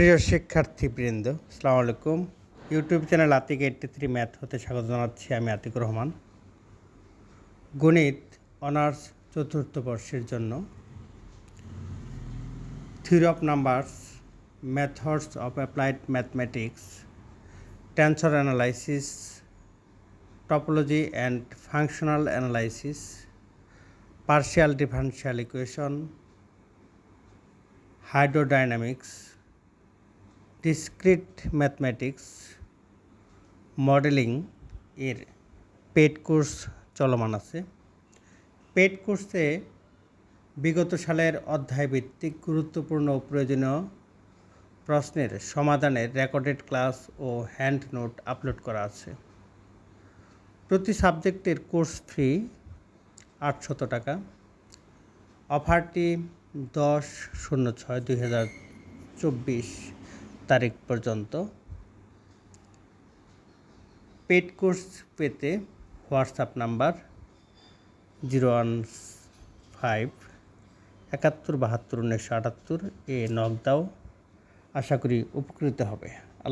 প্রিয় শিক্ষার্থীবৃন্দ, আসসালামু আলাইকুম। YouTube channel Atik eighty three math হতে স্বাগত জানাচ্ছি আমি আতিকুর রহমান। গণিত অনার্স চতুর্থ বর্ষের জন্য। Theory of numbers methods of applied mathematics tensor analysis topology and functional analysis partial differential equation hydrodynamics discrete mathematics modelling এর পেড কোর্স চলমান আছে। পেড কোর্সে বিগত সালের অধ্যায়ভিত্তিক গুরুত্বপূর্ণ প্রয়োজনীয় প্রশ্নের সমাধানের রেকর্ডেড ক্লাস ও হ্যান্ড নোট আপলোড করা আছে। প্রতি সাবজেক্টের কোর্স ফি আটশত টাকা অফারটি দশ শূন্য ছয় দুই হাজার চব্বিশ তারিখ পর্যন্ত। পেড কোর্স পেতে WhatsApp number zero one five একাত্তর বাহাত্তর উনিশশো আটাত্তর এ নক দাও। আশা করি উপকৃত হবে।